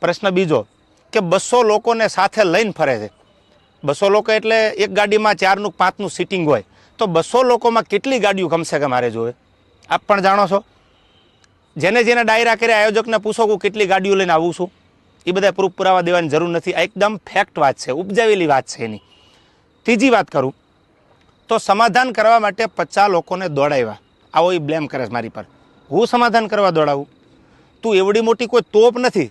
પ્રશ્ન બીજો કે બસો લોકોને સાથે લઈને ફરે છે. બસો લોકો એટલે એક ગાડીમાં ચારનું પાંચનું સીટિંગ હોય. તો બસો લોકોમાં કેટલી ગાડીઓ કમસે કમ મારે જોવે? આપ પણ જાણો છો. જેને જેને ડાયરા કર્યા, આયોજકને પૂછો કે કેટલી ગાડીઓ લઈને આવું છું. એ બધા પ્રૂફ પુરાવા દેવાની જરૂર નથી. આ એકદમ ફેક્ટ વાત છે. ઉપજાવેલી વાત છે એની. ત્રીજી વાત કરું. તો સમાધાન કરવા માટે પચાસ લોકોને દોડાવ્યા. આવો એ બ્લેમ કરે છે મારી પર. હું સમાધાન કરવા દોડાવું? તું એવડી મોટી કોઈ તોપ નથી.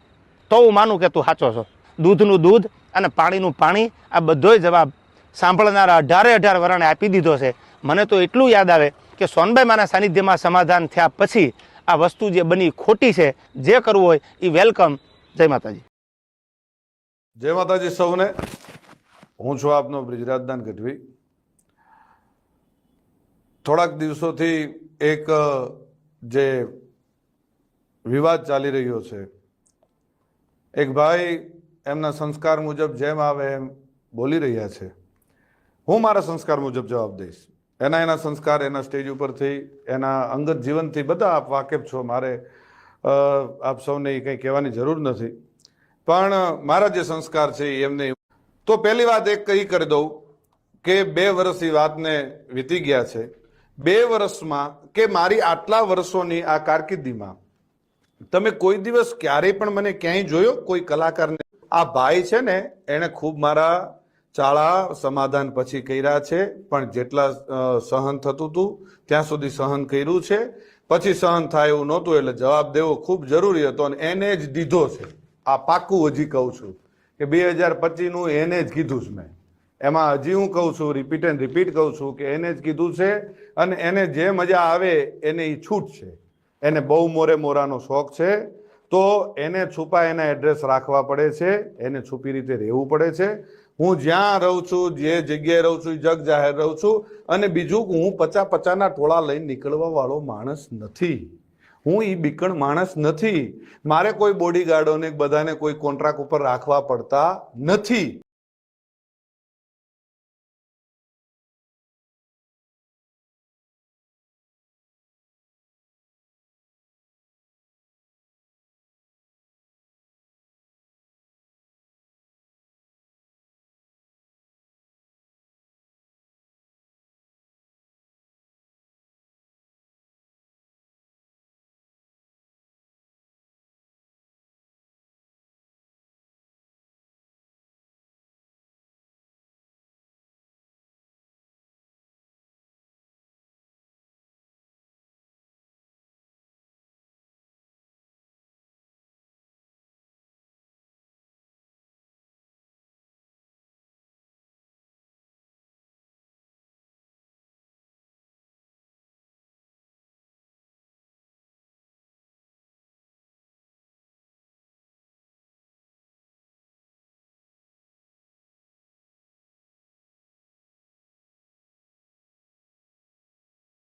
તો હું માનું કે તું સાચો છો. દૂધનું દૂધ અને પાણીનું પાણી આ બધોય જવાબ સાંભળનારા અઢારે અઢાર વરણે આપી દીધો છે. મને તો એટલું યાદ આવે કે સોનબાઈ માના સાનિધ્યમાં સમાધાન થયા પછી આ વસ્તુ જે બની ખોટી છે, જે કરવું હોય એ વેલકમ. જય માતાજી. જય માતાજી સૌને. હું છું આપનો બ્રિજરાજદાન ગઢવી. થોડાક દિવસોથી એક જે વિવાદ ચાલી રહ્યો છે એક ભાઈ એમના સંસ્કાર મુજબ જેમ આવે એમ બોલી રહ્યા છે. હું મારા સંસ્કાર મુજબ જવાબ દઈશ. એના એના સંસ્કાર એના સ્ટેજ ઉપરથી, એના અંગત જીવનથી બધા આપ વાકેફ છો. મારે આપ સૌને કંઈ કહેવાની જરૂર નથી. પણ મારા જે સંસ્કાર છે એમને તો પહેલી વાત એક કહી કરી દઉં કે બે વર્ષ એ વાતને વીતી ગયા છે. બે વર્ષમાં કે મારી આટલા વર્ષોની આ કારકિર્દીમાં તમે કોઈ દિવસ ક્યારેય પણ મને ક્યાંય જોયો? કોઈ કલાકારને? આ ભાઈ છે ને, એણે ખૂબ મારા ચાળા સમાધાન પછી કર્યા છે, પણ જેટલા સહન થતું હતું ત્યાં સુધી સહન કર્યું છે. પછી સહન થાય એવું નહોતું, એટલે જવાબ દેવો ખૂબ જરૂરી હતો અને એને જ દીધો છે. આ પાકું હજી કહું છું કે બે હજાર પચીસનું એને જ કીધું છે મેં. એમાં હજી હું કહું છું રિપીટ એન્ડ રિપીટ કહું છું કે એને જ કીધું છે અને એને જે મજા આવે, એને એ છૂટ છે. એને બહુ મોરે મોરાનો શોખ છે, તો એને છુપા એના એડ્રેસ રાખવા પડે છે, એને છુપી રીતે રહેવું પડે છે. હું જ્યાં રહું છું, જે જગ્યાએ રહું છું, જગ જાહેર રહું છું, અને બીજું હું પચા પચાના ટોળા લઈને નીકળવા વાળો માણસ નથી. હું એ બીકણ માણસ નથી. મારે કોઈ બોડીગાર્ડોને બધાને કોઈ કોન્ટ્રાક્ટ ઉપર રાખવા પડતા નથી.